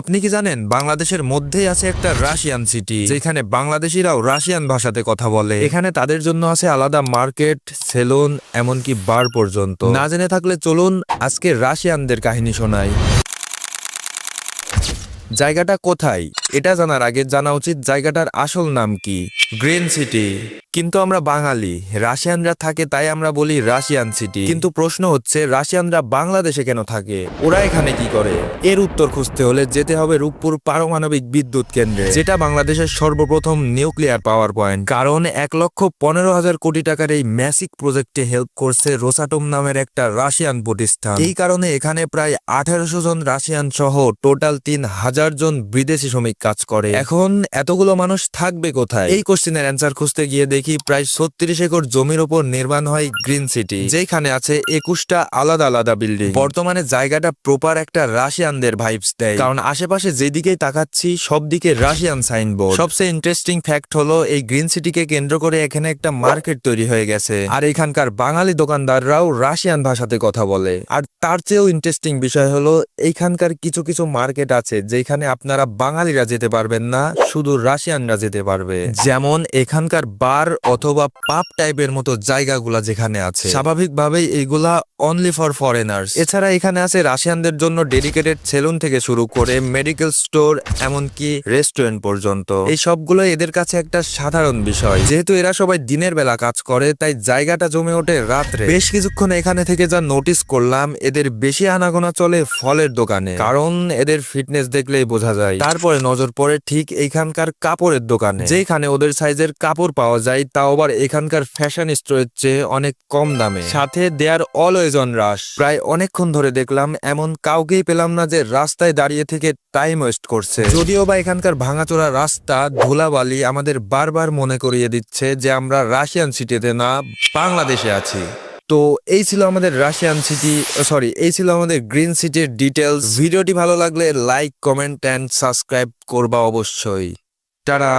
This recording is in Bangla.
আপনি কি জানেন, বাংলাদেশের মধ্যেই আছে একটা রাশিয়ান সিটি যেখানে বাংলাদেশিরাও রাশিয়ান ভাষাতে কথা বলে। এখানে তাদের জন্য আছে আলাদা মার্কেট সেলুন এমনকি বার পর্যন্ত। না জেনে থাকলে চলুন আজকে রাশিয়ানদের কাহিনী শোনাই। জায়গাটা কোথায়? এটা জানার আগে জানা উচিত জায়গাটার আসল নাম কি। গ্রিন সিটি কিন্তু আমরা বাঙালি, রাশিয়ানরা থাকে তাই আমরা বলি রাশিয়ান সিটি। কিন্তু প্রশ্ন হচ্ছে, রাশিয়ানরা বাংলাদেশে কেন থাকে? ওরা এখানে কি করে? এর উত্তর খুঁজতে হলে যেতে হবে রূপপুর পারমাণবিক বিদ্যুৎ কেন্দ্রে, যেটা বাংলাদেশের সর্বপ্রথম নিউক্লিয়ার পাওয়ার পয়েন্ট। কারণ এক লক্ষ পনেরো হাজার কোটি টাকার এই ম্যাসিক প্রজেক্টে হেল্প করছে রোসাটম নামের একটা রাশিয়ান প্রতিষ্ঠান। এই কারণে এখানে প্রায় আঠারোশো জন রাশিয়ান সহ টোটাল তিন হাজার জন বিদেশি শ্রমিক কাজ করে। এখন এতগুলো মানুষ থাকবে কোথায়? এই কোশ্চেনের অ্যান্সার খুঁজতে গিয়ে দেখি প্রায় ছত্রিশ একর জমির ওপর নির্মাণ হয় গ্রিন সিটি, যেখানে আছে একুশটা আলাদা আলাদা বিল্ডিং। বর্তমানে জায়গাটা প্রপার একটা রাশিয়ানদের ভাইবস দেয়। কারণ আশেপাশে যেদিকেই তাকাচ্ছি সব দিকে রাশিয়ান সাইনবোর্ড সবচেয়ে ইন্টারেস্টিং ফ্যাক্ট হলো, এই গ্রিন সিটিকে কেন্দ্র করে এখানে একটা মার্কেট তৈরি হয়ে গেছে। আর এখানকার বাঙালি দোকানদাররাও রাশিয়ান ভাষাতে কথা বলে। আর তার চেয়েও ইন্টারেস্টিং বিষয় হলো এইখানকার কিছু কিছু মার্কেট আছে, যেখানে আপনারা বাঙালিরা যেতে পারবেন না, শুধু রাশিয়ানরা যেতে পারবে। যেমন এখানকার বার অথবা পাপ টাইপের মতো জায়গাগুলা যেখানে আছে। স্বাভাবিকভাবেই এইগুলা অনলি ফর ফরেনার্স এছাড়া এখানে আছে রাশিয়ানদের জন্য ডেডিকেটেড সেলুন থেকে শুরু করে মেডিকেল স্টোর এমনকি রেস্টুরেন্ট পর্যন্ত। এই সবগুলো এদের কাছে একটা সাধারণ বিষয়। যেহেতু এরা সবাই দিনের বেলা কাজ করে, তাই জায়গাটা জমে ওঠে রাত্রে। বেশ কিছুক্ষণ এখানে থেকে যা নোটিস করলাম, এদের বেশি আনাগোনা চলে ফলের দোকানে। কারণ এদের ফিটনেস দেখলেই বোঝা যায়। তারপরে নজর পড়ে ঠিক এইখানকার কাপড়ের দোকানে যেখানে ওদের সাইজের কাপড় পাওয়া যায় তাও আবার এখানকার ফ্যাশন স্টোরের চেয়ে অনেক কম দামে। সাথে দেয়ার অলওয়েজ অন রাশ প্রায় অনেকক্ষণ ধরে দেখলাম এমন কাউকেই পেলাম না যে রাস্তায় দাঁড়িয়ে থেকে টাইম ওয়েস্ট করছে। যদিও বা এখানকার ভাঙাচোরা রাস্তা, ধুলাবালি আমাদের বারবার মনে করিয়ে দিচ্ছে যে আমরা রাশিয়ান সিটিতে না বাংলাদেশে আছি। তো এই ছিল আমাদের রাশিয়ান সিটি সরি এই ছিল আমাদের গ্রিন সিটির ডিটেলস ভিডিওটি ভালো লাগলে লাইক কমেন্ট অ্যান্ড সাবস্ক্রাইব করবা অবশ্যই। টাটা!